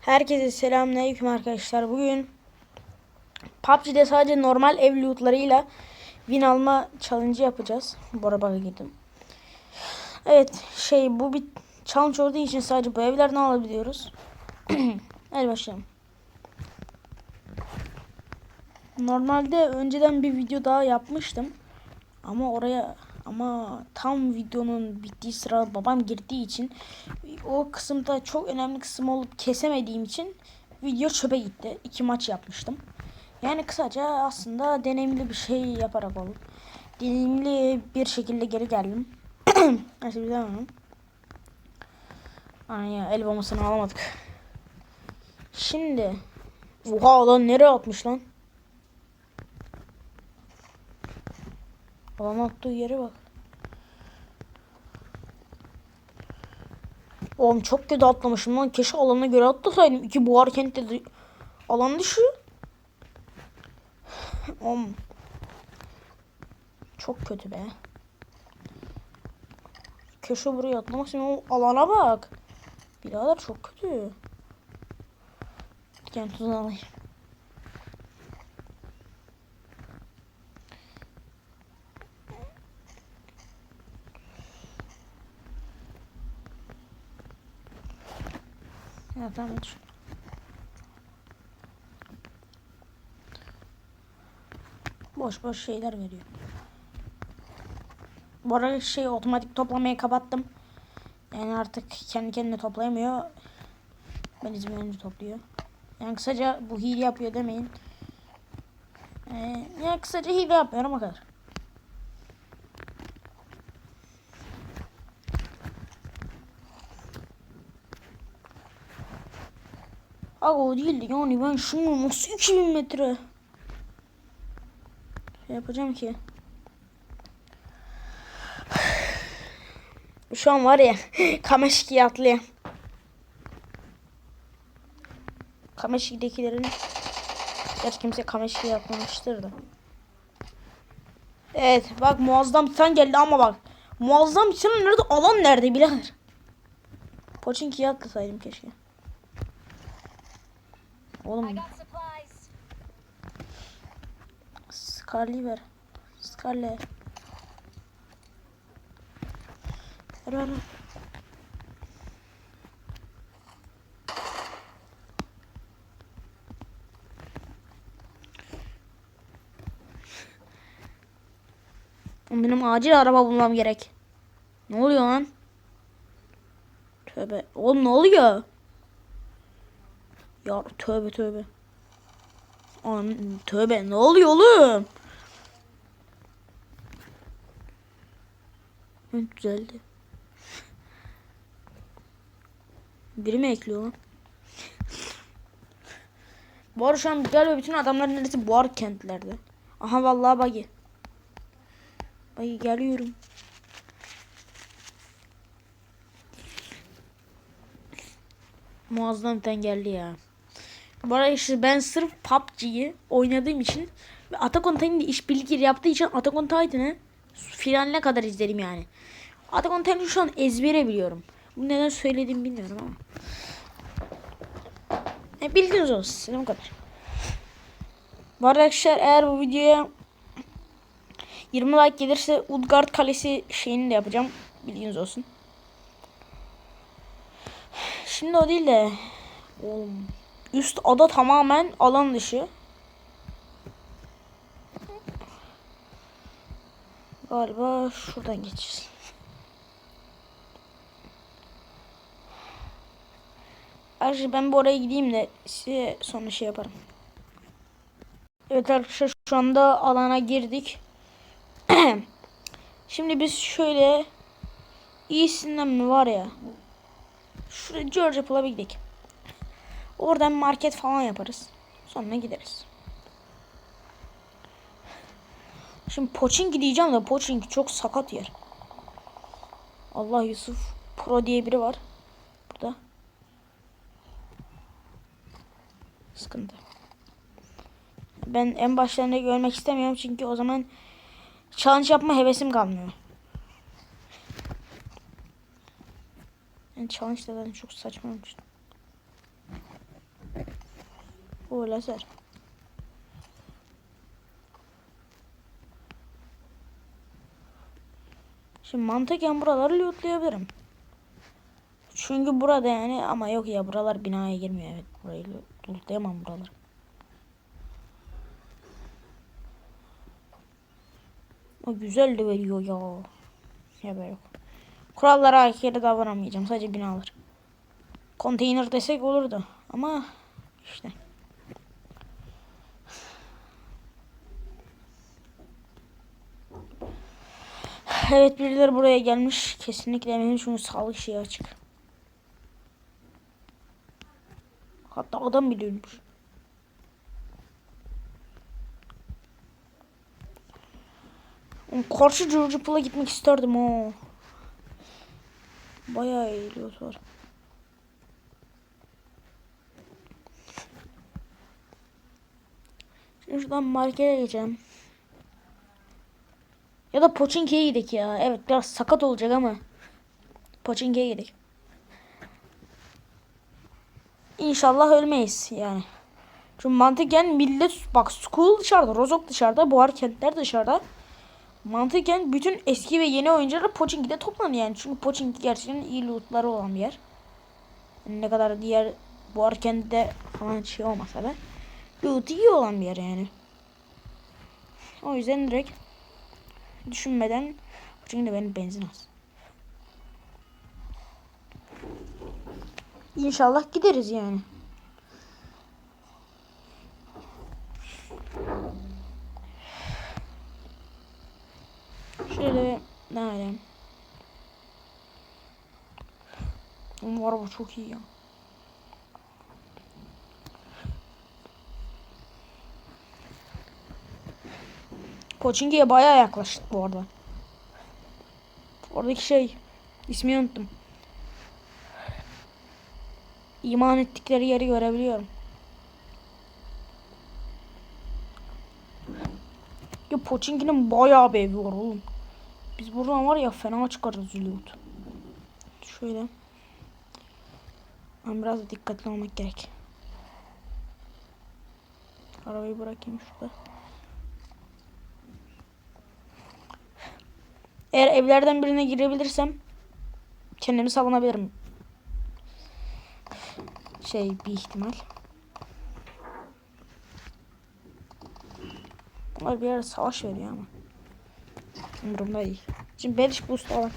Herkese selamünaleyküm arkadaşlar. Bugün PUBG'de sadece normal ev lootlarıyla win alma challenge yapacağız. Bu arabaya girdim. Evet şey bu bir challenge olduğu için sadece bu evlerden alabiliyoruz. Hadi başlayalım. Normalde önceden bir video daha yapmıştım. Ama oraya ama tam videonun bittiği sıra babam girdiği için o kısımda çok önemli kısım olup kesemediğim için video çöpe gitti. İki maç yapmıştım. Yani kısaca aslında deneyimli bir şey yaparak oldu. Deneyimli bir şekilde geri geldim. Neyse bir devam Ay ya el bombasını alamadık. Şimdi Oha lan nereye atmış lan? Alan attığı yere bak. Oğlum çok kötü atlamışım lan. Keşke alana göre atlasaydım. İki buhar kentte de alan dışı. Oğlum. Çok kötü be. Keşke buraya istiyorum. O alana bak. Birader çok kötü. Gel tuzunu Ya tamam dur. Boş boş şeyler veriyor. Bu arada şey otomatik toplamayı kapattım. Yani artık kendi kendine toplayamıyor. Ben izin verince topluyor. Yani kısaca bu hile yapıyor demeyin. Ee, yani kısaca hile yapıyorum o kadar. Aga o değildi yani ben şunu nasıl 2000 metre şey yapacağım ki. Şu an var ya Kameşki'ye atlayayım. Kameşki'dekilerin Gerçi kimse Kameşki'ye atlamıştır da. Evet bak muazzam titan geldi ama bak. Muazzam titan nerede? Alan nerede birader? Poçinki'ye atlasaydım keşke. Oğlum. Scarlet'i ver. Scarlet. Ver ver Benim acil araba bulmam gerek. Ne oluyor lan? Tövbe. Oğlum ne oluyor? Ya tövbe tövbe. An tövbe ne oluyor oğlum? Hı, düzeldi. Biri mi ekliyor lan? Bu arada şu an galiba bütün adamların neresi buhar kentlerde. Aha vallahi bagi. Bagi geliyorum. Muazzam geldi ya. Bu arada işte ben sırf PUBG'yi oynadığım için ve Attack on Titan'la işbirliği yaptığı için Attack on Titan'ı finaline kadar izledim yani. Attack on Titan'ı şu an ezbere biliyorum. Bu neden söylediğimi bilmiyorum ama. E, bildiğiniz olsun. Sizin bu kadar. Bu arada arkadaşlar eğer bu videoya 20 like gelirse Udgard Kalesi şeyini de yapacağım. Bildiğiniz olsun. Şimdi o değil de oğlum, üst ada tamamen alan dışı. Galiba şuradan geçeceğiz. Arkadaşlar ben bu oraya gideyim de size sonra şey yaparım. Evet arkadaşlar şu anda alana girdik. Şimdi biz şöyle iyisinden mi var ya? Şuraya George Apple'a bir gidelim. Oradan market falan yaparız. Sonra gideriz. Şimdi Pochinki diyeceğim de Pochinki çok sakat yer. Allah Yusuf Pro diye biri var. Burada. Sıkıntı. Ben en başlarında görmek istemiyorum çünkü o zaman challenge yapma hevesim kalmıyor. Yani challenge zaten çok saçma. O lazer. Şimdi mantıken buraları lootlayabilirim. Çünkü burada yani ama yok ya buralar binaya girmiyor. Evet burayı lo- lootlayamam buraları. O güzel de veriyor ya. Ya yok. Kurallara aykırı davranamayacağım. Sadece binalar. Konteyner desek olurdu. Ama işte. Evet birileri buraya gelmiş. Kesinlikle eminim çünkü sağlık şeyi açık. Hatta adam bile ölmüş. Karşı George Pool'a gitmek isterdim o. Bayağı eğiliyor var. Şimdi şuradan markete geçeceğim. Ya da Pochinki'ye gidelim ya. Evet biraz sakat olacak ama. Pochinki'ye gidelim. İnşallah ölmeyiz yani. Çünkü mantıken millet bak school dışarıda, Rozok dışarıda, Buhar kentler dışarıda. Mantıken bütün eski ve yeni oyuncular Pochinki'de toplanıyor yani. Çünkü Pochinki gerçekten iyi lootları olan bir yer. Yani ne kadar diğer Buhar kentte falan şey olmasa da loot iyi olan bir yer yani. O yüzden direkt düşünmeden çünkü benim benzin az. İnşallah gideriz yani. Şöyle ne alem. Bu araba çok iyi ya. Pochinki'ye bayağı yaklaştık bu arada. Oradaki şey ismini unuttum. İman ettikleri yeri görebiliyorum. Ya Pochinki'nin bayağı bir evi var oğlum. Biz buradan var ya fena çıkarız loot. Şöyle. Ben biraz da dikkatli olmak gerek. Arabayı bırakayım şurada. Eğer evlerden birine girebilirsem kendimi savunabilirim. Şey bir ihtimal. Bunlar bir ara savaş veriyor ama. Umurumda değil. Şimdi beliş boost alak.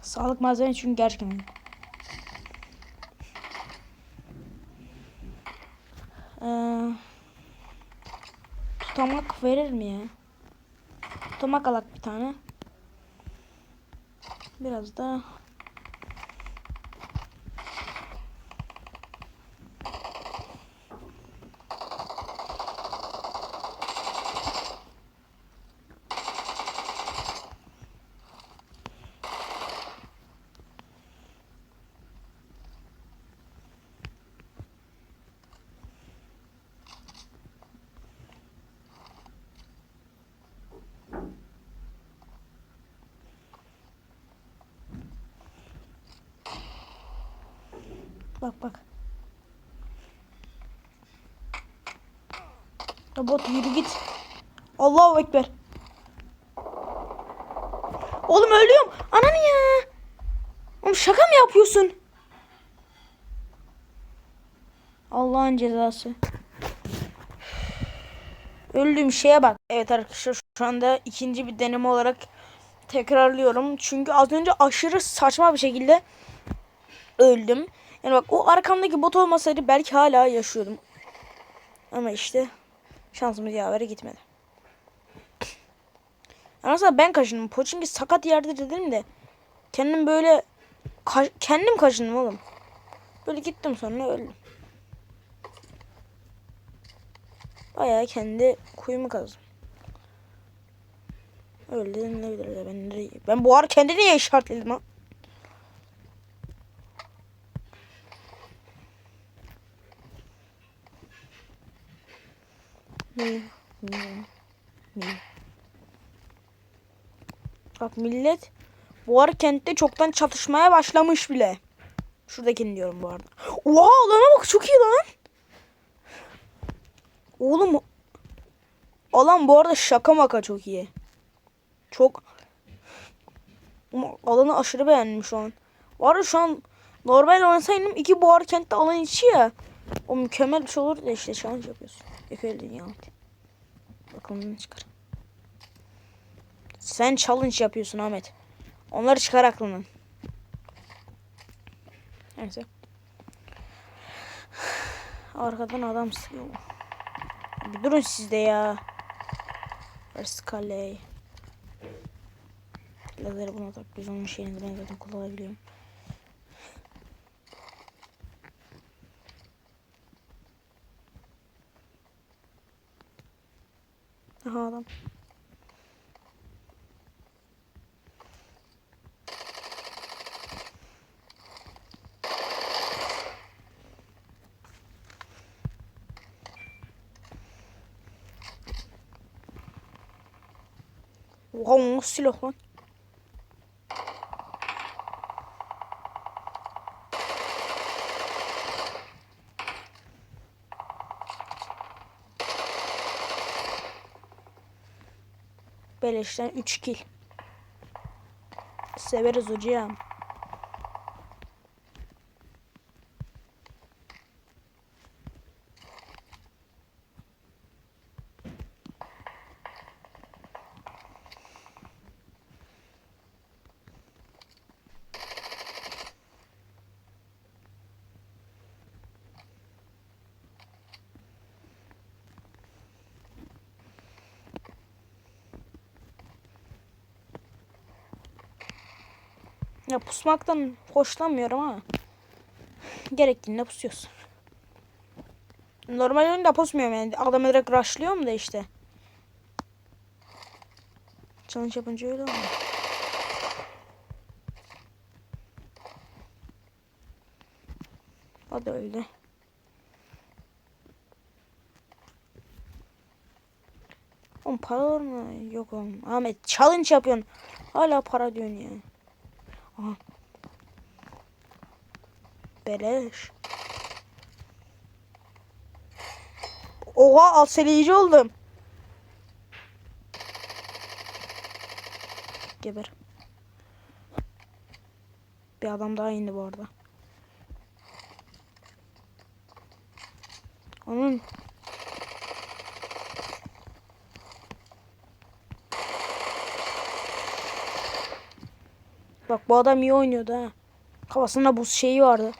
Sağlık malzemesi çünkü gerçekten önemli. Ee, tutamak verir mi ya? Tutamak alak bir tane. Biraz da Bak bak. Robot yürü git. Allahu Ekber. Oğlum ölüyorum. Ananı ya. Oğlum şaka mı yapıyorsun? Allah'ın cezası. Öldüğüm şeye bak. Evet arkadaşlar şu anda ikinci bir deneme olarak tekrarlıyorum. Çünkü az önce aşırı saçma bir şekilde öldüm. Yani bak o arkamdaki bot olmasaydı belki hala yaşıyordum. Ama işte şansımız yavere gitmedi. Yani aslında ben kaşındım. Pochinki sakat yerde dedim de kendim böyle ka- kendim kaşındım oğlum. Böyle gittim sonra öldüm. Bayağı kendi kuyumu kazdım. Öyle denilebilir de ben. Ben bu ara kendini niye işaretledim ha? Bak millet bu ara kentte çoktan çatışmaya başlamış bile. Şuradakini diyorum bu arada. Oha alana bak çok iyi lan. Oğlum alan bu arada şaka maka çok iyi. Çok alanı aşırı beğendim şu an. Var şu an normal oynasaydım iki buhar kentte alan içi ya. O mükemmel bir şey olur da işte challenge yapıyorsun. Öyle dünya. Bakalım bunu çıkar. Sen challenge yapıyorsun Ahmet. Onları çıkar aklından. Neyse. Arkadan adam sıkıyor. Bir durun siz de ya. Verskale. Lazeri buna tak. Biz onun şeyini ben zaten kullanabiliyorum. Aha adam. Silah lan? Beleşten 3 kill. Severiz hocam. Ya pusmaktan hoşlanmıyorum ama gerektiğinde pusuyoruz. Normal oyunda pusmuyorum yani. Adamı direkt rushlıyorum da işte. Challenge yapınca öyle olmuyor. O da öyle. Oğlum para var mı? Yok oğlum. Ahmet challenge yapıyorsun. Hala para diyorsun ya. Aha. Beleş. Oha alseleyici oldum. Geber. Bir adam daha indi bu arada. Onun Bak bu adam iyi oynuyordu ha. Kafasında buz şeyi vardı.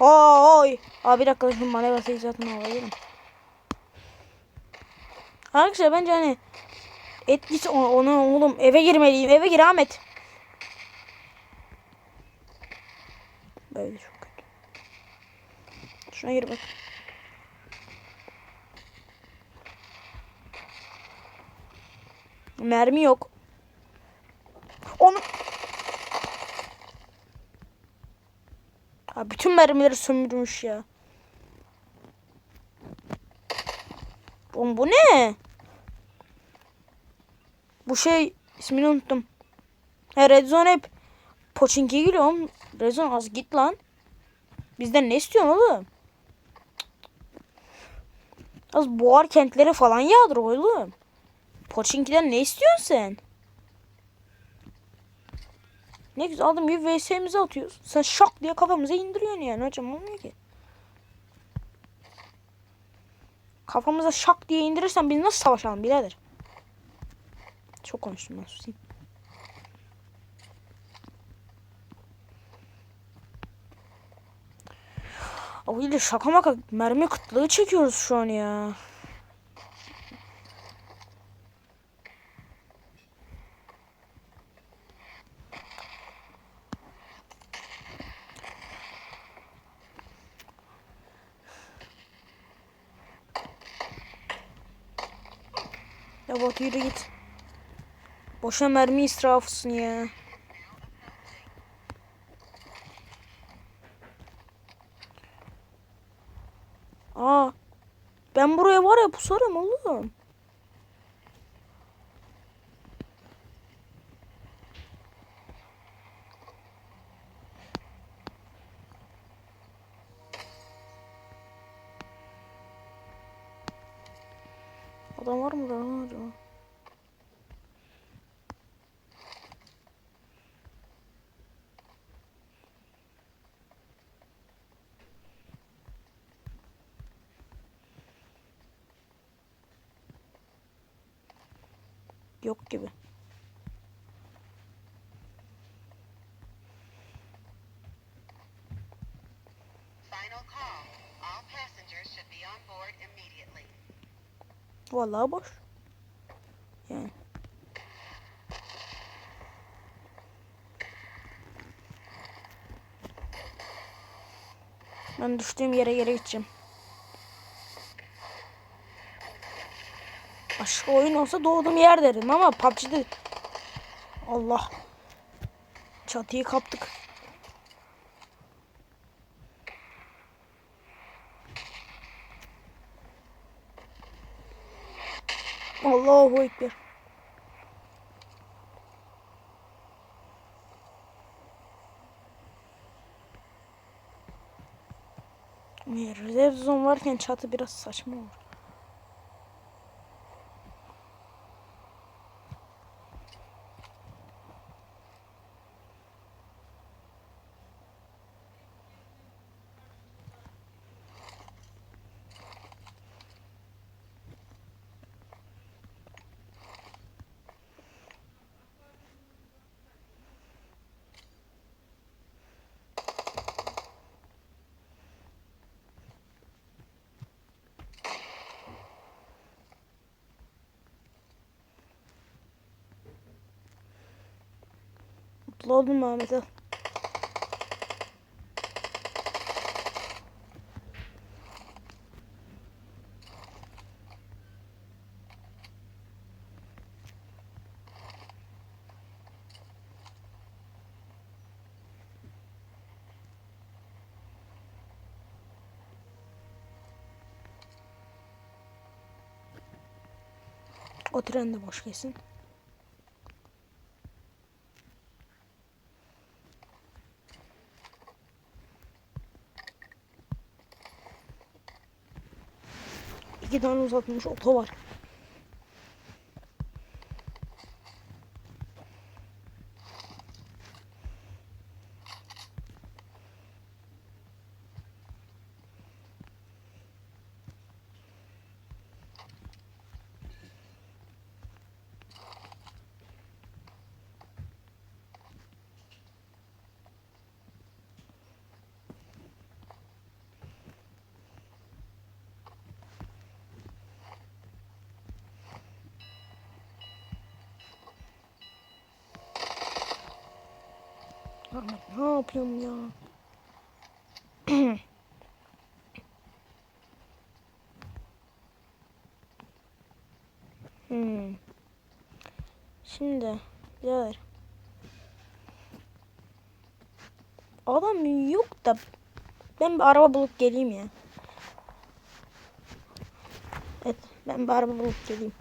Oy. Abi bir dakika şimdi manevra zaten alayım. Arkadaşlar bence hani etkisi onu, onu oğlum eve girmeliyim. Eve gir Ahmet. Böyle çok kötü. Şuna gir bak. Mermi yok. Onu... Ha, bütün mermileri sömürmüş ya. Oğlum bu ne? Bu şey ismini unuttum. Ha Red Zone hep Pochinki'ye geliyor oğlum. Red Zone az git lan. Bizden ne istiyorsun oğlum? Az buhar kentleri falan yağdır oğlum. Pochinki'den ne istiyorsun sen? Ne güzel adam gibi VS'mizi atıyoruz. Sen şak diye kafamıza indiriyorsun yani hocam olmuyor ki. Kafamıza şak diye indirirsen biz nasıl savaşalım birader? Çok konuştum ben susayım. Abi ile şaka maka mermi kıtlığı çekiyoruz şu an ya. Yok yürü git. Boşa mermi israfısın ya. Aa. Ben buraya var ya pusarım oğlum. Adam var mı da acaba? Vallahi boş. Yani. Ben düştüğüm yere geri gideceğim. Başka oyun olsa doğduğum yer derim ama PUBG'de Allah çatıyı kaptık. Allahu Ekber. Rezerv zon varken çatı biraz saçma olur. Mutlu oldum Ahmet al. O tren de boş kesin. Tane uzatılmış oto var. Ne yapıyorum ya? hmm. Şimdi birader. Adam yok da ben bir araba bulup geleyim ya. Evet ben bir araba bulup geleyim.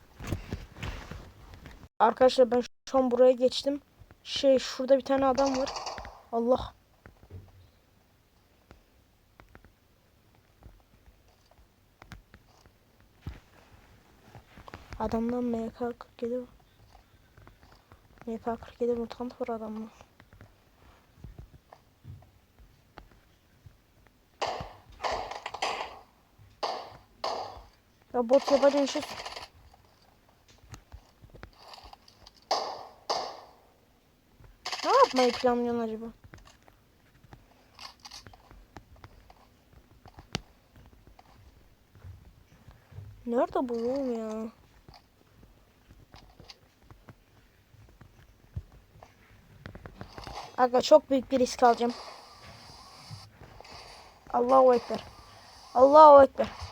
Arkadaşlar ben şu an buraya geçtim. Şey şurada bir tane adam var. Allah. Adamdan MK47 var. MK47 mutant var adamda. Ya bot yapacağın şey Ne yapmayı planlıyorsun acaba? Nerede bu oğlum ya? Aga çok büyük bir risk alacağım. Allahu Ekber. Allahu Ekber.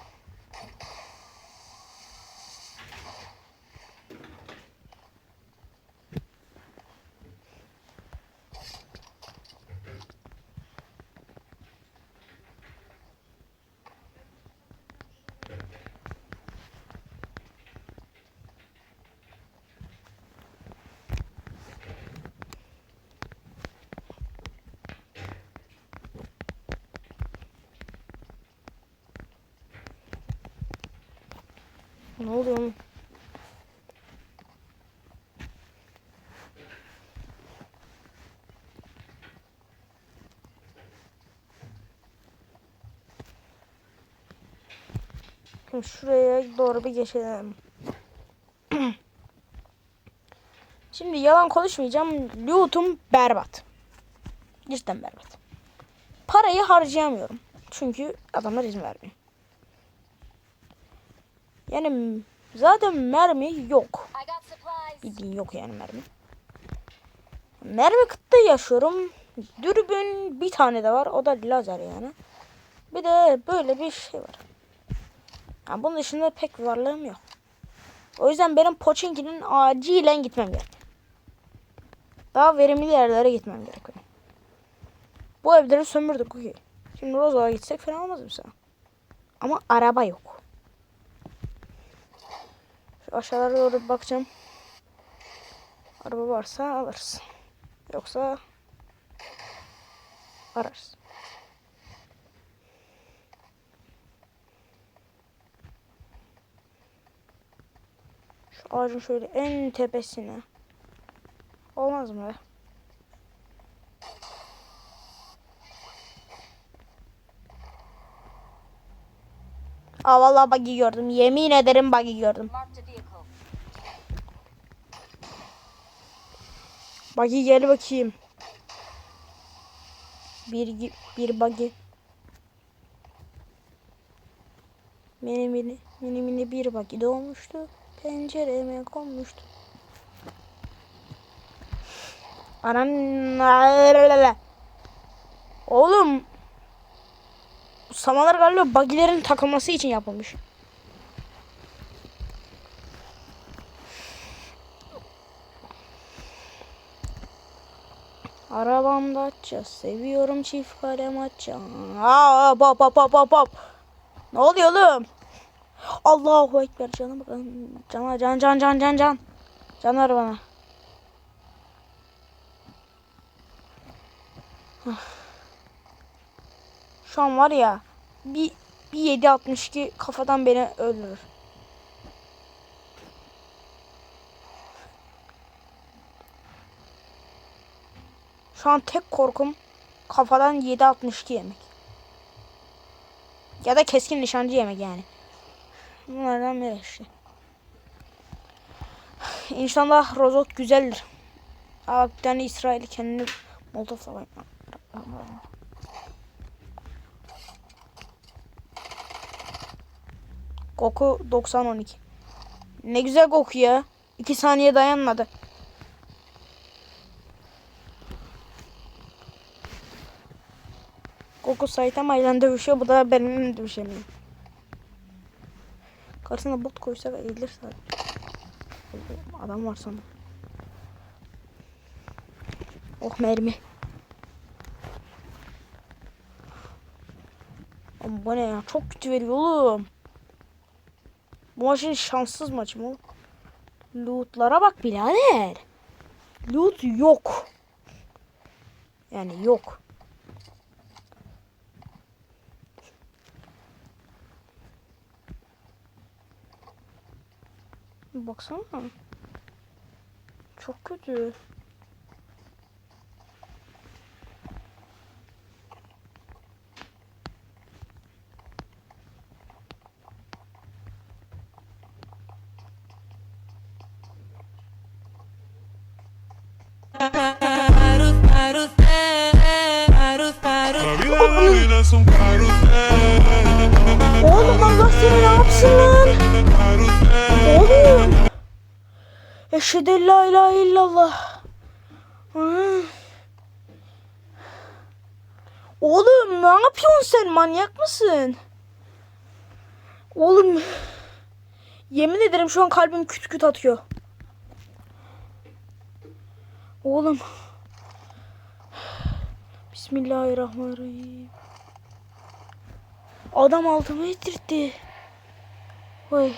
Ne oluyor oğlum? Şimdi şuraya doğru bir geçelim. Şimdi yalan konuşmayacağım. Lootum berbat. Cidden berbat. Parayı harcayamıyorum. Çünkü adamlar izin vermiyor. Yani zaten mermi yok. Bildiğin yok yani mermi. Mermi kıtta yaşıyorum. Dürbün bir tane de var. O da lazer yani. Bir de böyle bir şey var. Yani bunun dışında pek varlığım yok. O yüzden benim Pochinki'nin acilen gitmem gerek. Daha verimli yerlere gitmem gerek. benim. Bu evleri sömürdük. okey. Şimdi Rozo'ya gitsek fena olmaz mı sana? Ama araba yok. Aşağılara doğru bakacağım. Araba varsa alırız. Yoksa ararız. Şu ağacın şöyle en tepesine. Olmaz mı Aa vallahi buggy gördüm. Yemin ederim buggy gördüm. Buggy gel bakayım. Bir bir buggy. Mini mini mini mini bir buggy doğmuştu. Pencereme konmuştu. Anan Oğlum Samalar galiba buggy'lerin takılması için yapılmış. Arabamda açacağız. Seviyorum çift kalem açacağız. Aa, hop hop hop hop hop. Ne oluyor oğlum? Allahu Ekber canım can can can can can. Can ver bana. Şu var ya bir, bir 762 kafadan beni öldürür. Şu an tek korkum kafadan 7.62 yemek. Ya da keskin nişancı yemek yani. Bunlardan biri işte. İnşallah rozok güzeldir. Aa, bir tane İsrail kendini molotofla Koku 90-12. Ne güzel koku ya. 2 saniye dayanmadı. Goku Saitama ile dövüşüyor. Bu da benimle dövüşemiyor. Karşısına bot koysak eğilir sadece. Adam var sana. Oh mermi. Ama bu ne ya? Çok kötü veriyor oğlum. Bu maçın şanssız maçı mı? Lootlara bak birader. Loot yok. Yani yok. Baksana. Çok kötü. Oğlum Allah seni ne yapsın lan? Oğlum. Eşhedü la ilahe illallah. Oğlum ne yapıyorsun sen manyak mısın? Oğlum yemin ederim şu an kalbim küt küt atıyor. Oğlum. Bismillahirrahmanirrahim. Adam altıma ettirdi. Oy.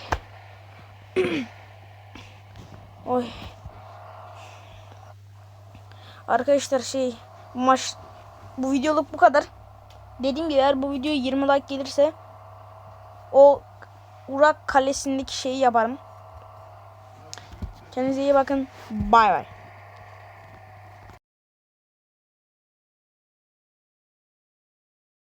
Oy. Arkadaşlar şey maç bu videoluk bu kadar. Dediğim gibi eğer bu video 20 like gelirse o Urak kalesindeki şeyi yaparım. Kendinize iyi bakın. Bay bay.